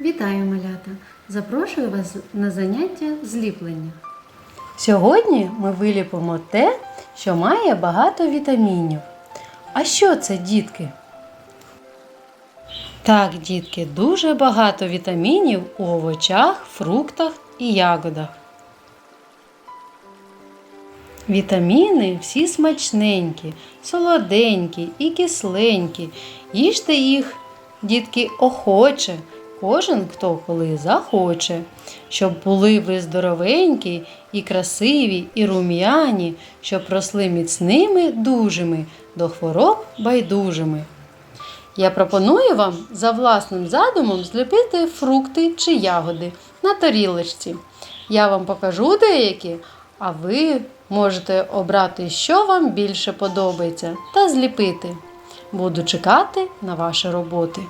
Вітаю, малята! Запрошую вас на заняття зліплення. Сьогодні ми виліпимо те, що має багато вітамінів. А що це, дітки? Так, дітки, дуже багато вітамінів у овочах, фруктах і ягодах. Вітаміни всі смачненькі, солоденькі і кисленькі. Їжте їх, дітки, охоче, кожен хто коли захоче, щоб були ви здоровенькі і красиві, і рум'яні, щоб росли міцними, дужими, до хвороб байдужими. Я пропоную вам за власним задумом зліпити фрукти чи ягоди на тарілочці. Я вам покажу деякі, а ви можете обрати, що вам більше подобається, та зліпити. Буду чекати на ваші роботи.